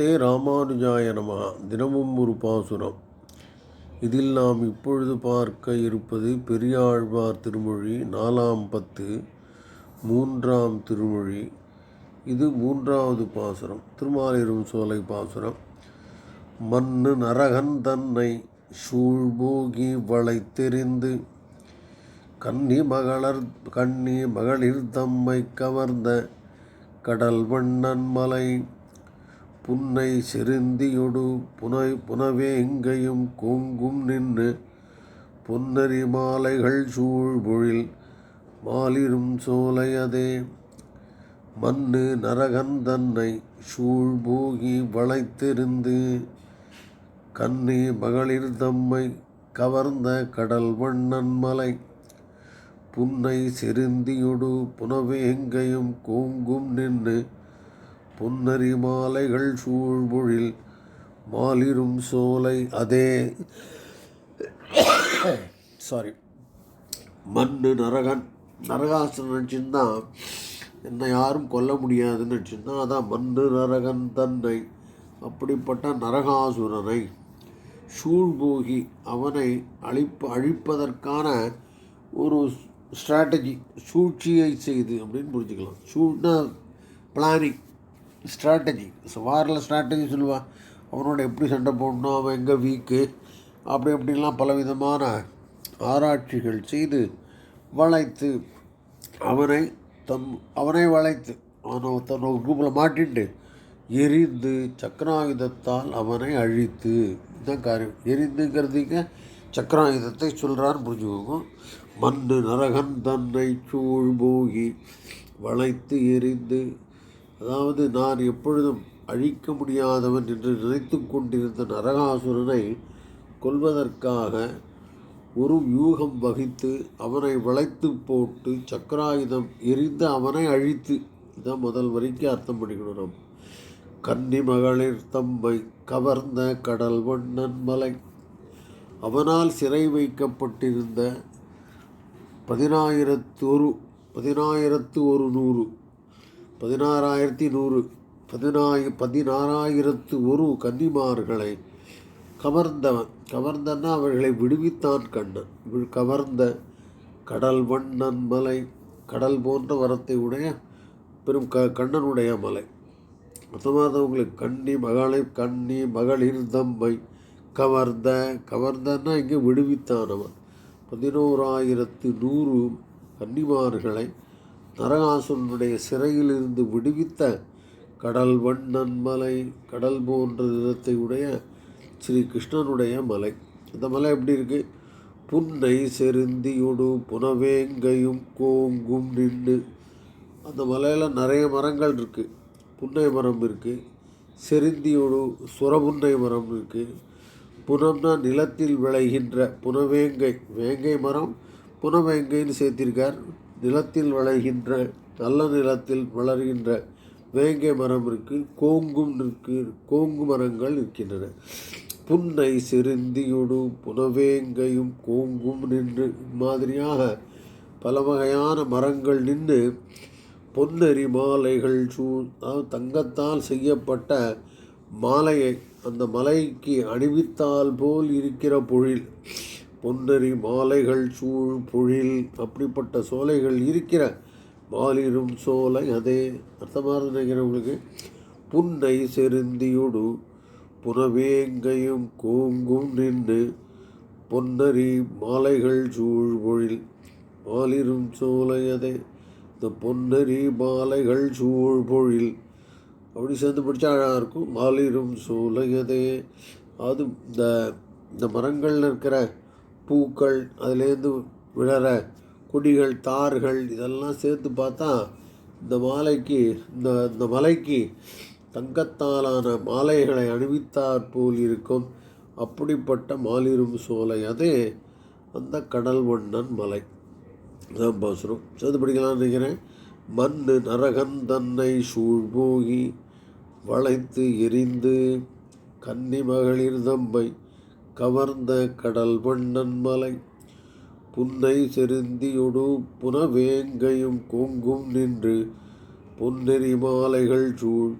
தே ராமானுஜாய நமஹா. தினமும் ஒரு பாசுரம். இதில் நாம் இப்பொழுது பார்க்க இருப்பது பெரியாழ்வார் திருமொழி நாலாம் பத்து மூன்றாம் திருமொழி. இது மூன்றாவது பாசுரம். திருமாலிரும் சோலை பாசுரம். மண்ணு நரகன் தன்னை சூழ்பூகி வளைத்தெறிந்து கன்னி மகளர் கன்னி மகளிர் தம்மை கவர்ந்த கடல் வண்ணன் மலை புன்னை செருந்தியொடு புனை புனவேங்கையும் கூங்கும் நின்று பொன்னரி மாலைகள் சூழ் பொழில் மாலிரும் சோலையதே மண்ணு நரகன் தன்னை சூழ் வளைத்திருந்து கன்னி மகளிர் தம்மை கவர்ந்த கடல் வண்ணன் மலை. புன்னை செருந்தியொடு புனவேங்கையும் கூங்கும் நின்று பொன்னரி மாலைகள் சூழ்பொழில் மாலிரும் சோலை அதே. சாரி மண்ணு நரகன் நரகாசுரன் நினச்சிருந்தா என்னை யாரும் கொல்ல முடியாதுன்னு நினச்சிருந்தா அதான் மண்ணு நரகன் தன்னை. அப்படிப்பட்ட நரகாசுரனை சூழ்போகி அவனை அழிப்ப அழிப்பதற்கான ஒரு ஸ்ட்ராட்டஜி சூழ்ச்சியை செய்து அப்படின்னு புரிஞ்சுக்கலாம். சூழ்னா பிளானிங் ஸ்ட்ராட்டஜி வாரில் ஸ்ட்ராட்டஜி சொல்லுவான் அவனோட எப்படி சண்டை போடணும் அவன் எங்கே வீக்கு அப்படி அப்படின்லாம் பலவிதமான ஆராய்ச்சிகள் செய்து வளைத்து அவனை தம் அவனை வளைத்து அவனை தன் குரூப்பில் மாட்டிட்டு எரிந்து சக்கராயுதத்தால் அவனை அழித்து. இதுதான் காரியம். எரிந்துங்கிறதுக்கு சக்கராயுதத்தை சொல்கிறான்னு புரிஞ்சுக்கோங்க. மண்ணு நரகன் தன்னை சூழ்போகி வளைத்து எரிந்து அதாவது நான் எப்பொழுதும் அழிக்க முடியாதவன் என்று நினைத்து கொண்டிருந்த நரகாசுரனை கொல்வதற்காக ஒரு வியூகம் வகித்து அவனை வளைத்து போட்டு சக்கராயுதம் எரிந்து அவனை அழித்து. இதான் முதல் வரைக்கும் அர்த்தம் பண்ணிக்கணும் நாம். கன்னி மகளிர் தம்மை கவர்ந்த கடல் வண்ணன் மலை. அவனால் சிறை வைக்கப்பட்டிருந்த பதினாயிரத்து ஒரு பதினாயிரத்து ஒரு நூறு. பதினாறாயிரத்தி நூறு பதினாயி பதினாறாயிரத்து ஒரு கன்னிமார்களை கவர்ந்தவன். கவர்ந்தன்னா அவர்களை விடுவித்தான் கண்ணன். கவர்ந்த கடல் வண்ணன் மலை கடல் போன்ற வரத்தை உடைய பெரும் க கண்ணனுடைய மலை. மொத்தமானவங்களுக்கு கண்ணி மகளை கண்ணி மகளிர் தம்மை கவர்ந்த கவர்ந்தன்னா இங்கே விடுவித்தானவன் பதினோராயிரத்து நூறு கன்னிமார்களை நரகாசுரனுடைய சிறையிலிருந்து விடுவித்த கடல் வண்ணன் மலை கடல் போன்ற நிறத்தை உடைய ஸ்ரீ கிருஷ்ணனுடைய மலை. இந்த மலை எப்படி இருக்கு? புன்னை செருந்தியொடு புனவேங்கையும் கோங்கும் நின்று. அந்த மலையில் நிறைய மரங்கள் இருக்குது புன்னை மரம் இருக்குது செருந்தியோடு சுரபுன்னை மரம் இருக்குது புனம்னா நிலத்தில் விளைகின்ற புனவேங்கை. வேங்கை மரம் புனவேங்கைன்னு சேர்த்திருக்கார். நிலத்தில் விளைகின்ற நல்ல நிலத்தில் வளர்கின்ற வேங்கை மரம் இருக்குது கோங்கும் இருக்கு கோங்கு மரங்கள் இருக்கின்றன புன்னை செருந்தியுடும் புனவேங்கையும் கோங்கும் நின்று மாதிரியாக பல வகையான மரங்கள் நின்று பொன்னரி மாலைகள் சூ அதாவது தங்கத்தால் செய்யப்பட்ட மாலையை அந்த மலைக்கு அணிவித்தால் போல் இருக்கிற பொழில். பொன்னரி மாலைகள் சூழ் பொழில் அப்படிப்பட்ட சோலைகள் இருக்கிற மாலிரும் சோலை அதே அர்த்தமாக நினைக்கிறவங்களுக்கு புன்னை செருந்தியொடு புனவேங்கையும் கோங்கும் நின்று பொன்னரி மாலைகள் சூழ் பொழில் மாலிரும் சோலையதே இந்த பொன்னரி மாலைகள் சூழ் பொழில் அப்படி சேர்ந்து படித்தா அழகாக இருக்கும். மாலிரும் சோலையதே அது இந்த இந்த மரங்களில் இருக்கிற பூக்கள் அதுலேருந்து விழற கொடிகள் தார்கள் இதெல்லாம் சேர்த்து பார்த்தா இந்த மாலைக்கு இந்த இந்த மலைக்கு தங்கத்தாலான மாலைகளை அணிவித்தாற் போல் இருக்கும். அப்படிப்பட்ட மாலிரும் சோலை அது அந்த கடல் வண்ணன் மலை. அதான் பாசுரம். சேர்த்து படிக்கலாம்னு நினைக்கிறேன். மண்ணு நரகன் தன்னை சூழ்போகி வளைத்து எரிந்து கன்னி மகளிர் தம்பை கவர்ந்த கடல் வண்ணன் மலை புன்னை செருந்தியொடு புனவேங்கையும் கொங்கும் நின்று பொன்னெறி மாலைகள் சூழ்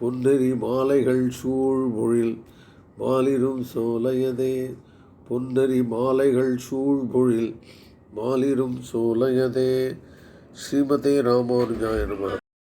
பொன்னெறி மாலைகள் சூழ் பொழில் மாலிரும் சோலையதே பொன்னெறி மாலைகள் சூழ் பொழில் மாலிரும் சோலையதே. ஸ்ரீமதே ராமானுஜாய நமः.